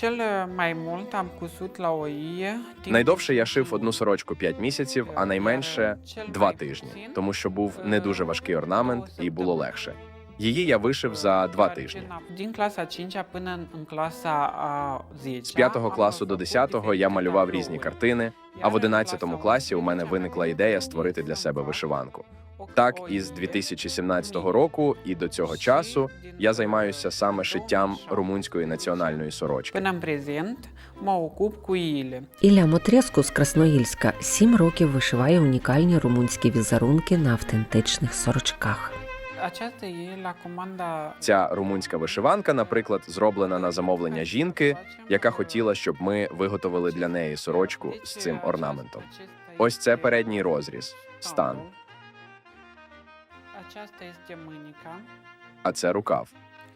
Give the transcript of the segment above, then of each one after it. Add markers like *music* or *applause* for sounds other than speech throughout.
Cel mai mult am cusut la o ie. Найдовше я шив одну сорочку 5 місяців, а найменше 2 тижні, тому що був не дуже важкий орнамент і було легше. Її я вишив за 2 тижні. Din clasa 5 până în- în clasa a 10. З 5 класу до 10 я малював різні картини, а в 11 класі у мене виникла ідея створити для себе вишиванку. Так, із 2017 року і до цього часу я займаюся саме шиттям румунської національної сорочки. Ілля Мотреску з Красноїльська сім років вишиває унікальні румунські візерунки на автентичних сорочках. Ця румунська вишиванка, наприклад, зроблена на замовлення жінки, яка хотіла, щоб ми виготовили для неї сорочку з цим орнаментом. Ось це передній розріз, стан, Aceasta este mânica. а це рукав.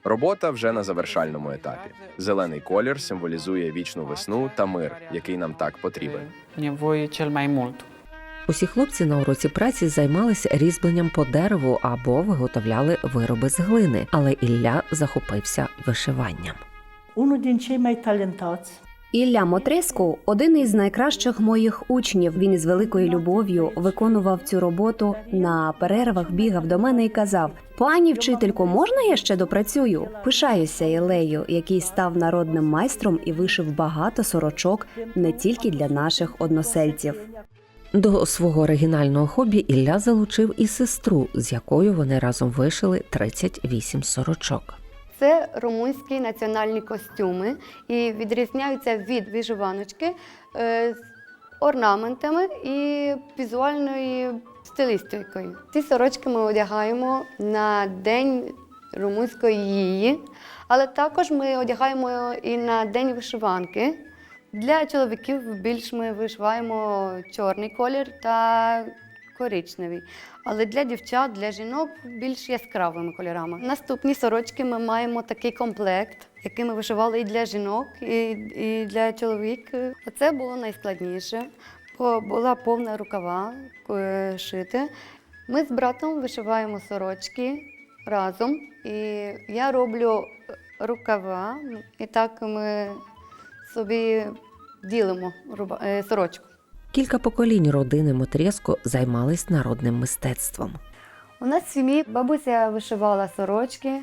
Робота вже на завершальному етапі. Зелений колір символізує вічну весну та мир, який нам так потрібен. Усі хлопці на уроці праці займалися різьбленням по дереву або виготовляли вироби з глини, але Ілля захопився вишиванням. Unul din cei mai talentați Ілля Мотреску один із найкращих моїх учнів. Він із великою любов'ю виконував цю роботу на перервах, бігав до мене і казав: Пані вчителько, можна я ще допрацюю? Пишаюся Ілею, який став народним майстром і вишив багато сорочок не тільки для наших односельців. До свого оригінального хобі Ілля залучив і сестру, з якою вони разом вишили 38 сорочок. Це румунські національні костюми і відрізняються від вишиваночки е, з орнаментами і візуальною стилістикою. Ці сорочки ми одягаємо на День румунської її, але також ми одягаємо і на День вишиванки. Для чоловіків більш ми вишиваємо чорний колір та коричневий. Але для дівчат, для жінок більш яскравими кольорами. Наступні сорочки ми маємо такий комплект, який ми вишивали і для жінок, і, і для чоловіків. Оце було найскладніше, бо була повна рукава е, шити. Ми з братом вишиваємо сорочки разом. І я роблю рукава, і так ми собі ділимо е, сорочку. Кілька поколінь родини Мотреско займались народним мистецтвом. У нас в сім'ї бабуся вишивала сорочки,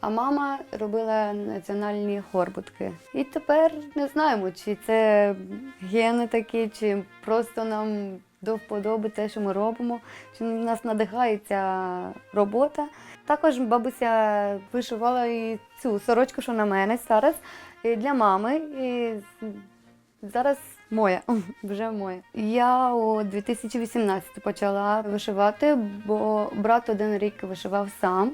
а мама робила національні хорбутки. І тепер не знаємо, чи це гени такі, чи просто нам до вподоби те, що ми робимо, чи нас надихає ця робота. Також бабуся вишивала і цю сорочку, що на мене зараз, для мами. І зараз моя, *laughs* вже моя. Я у 2018 почала вишивати, бо брат один рік вишивав сам.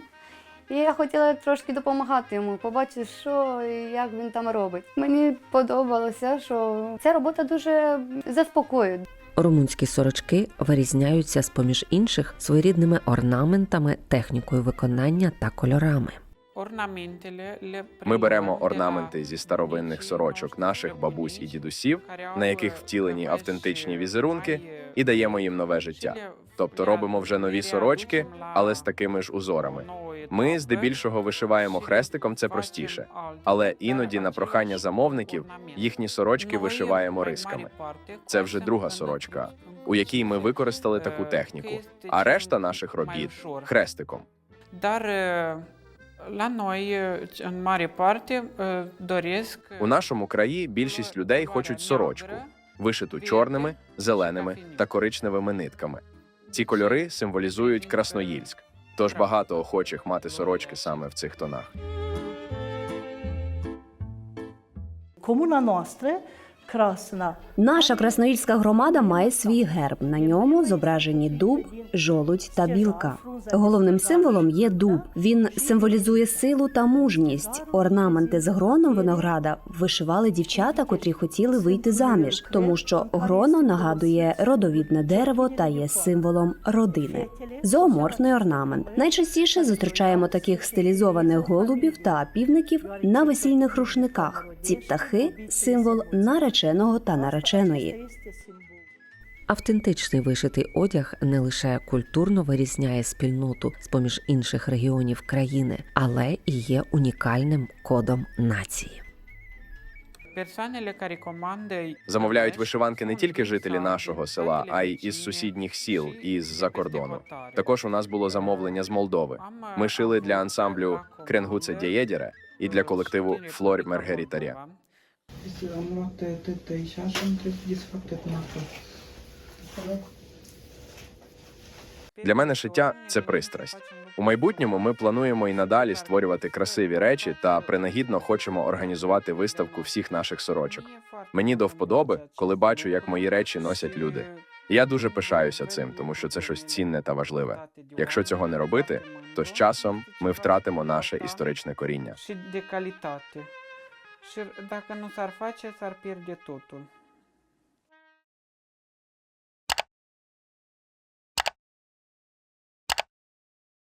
І я хотіла трошки допомагати йому, побачити, що і як він там робить. Мені подобалося, що ця робота дуже заспокоює. Румунські сорочки вирізняються з поміж інших своєрідними орнаментами, технікою виконання та кольорами. Ми беремо орнаменти зі старовинних сорочок наших бабусь і дідусів, на яких втілені автентичні візерунки, і даємо їм нове життя. Тобто робимо вже нові сорочки, але з такими ж узорами. Ми здебільшого вишиваємо хрестиком, це простіше. Але іноді на прохання замовників їхні сорочки вишиваємо рисками. Це вже друга сорочка, у якій ми використали таку техніку. А решта наших робіт хрестиком. У нашому краї більшість людей хочуть сорочку, вишиту чорними, зеленими та коричневими нитками. Ці кольори символізують Красноїльськ, тож багато охочих мати сорочки саме в цих тонах. Comuna noastră, Красна, Наша красноїльська громада має свій герб. На ньому зображені дуб, жолудь та білка. Головним символом є дуб. Він символізує силу та мужність. Орнаменти з гроном винограда вишивали дівчата, котрі хотіли вийти заміж, тому що гроно нагадує родовідне дерево та є символом родини. Зооморфний орнамент. Найчастіше зустрічаємо таких стилізованих голубів та півників на весільних рушниках. Ці птахи символ нареченого та нареченої. Автентичний вишитий одяг не лише культурно вирізняє спільноту з поміж інших регіонів країни, але і є унікальним кодом нації. Замовляють вишиванки не тільки жителі нашого села, а й із сусідніх сіл і з-за кордону. Також у нас було замовлення з Молдови. Ми шили для ансамблю Кренгуце Дієдєре і для колективу Флор Мергерітаря. Для мене шиття це пристрасть. У майбутньому ми плануємо і надалі створювати красиві речі та принагідно хочемо організувати виставку всіх наших сорочок. Мені до вподоби, коли бачу, як мої речі носять люди. Я дуже пишаюся цим, тому що це щось цінне та важливе. Якщо цього не робити, то з часом ми втратимо наше історичне коріння. Și de calitate. Și dacă nu s-ar face, s-ar pierde totul.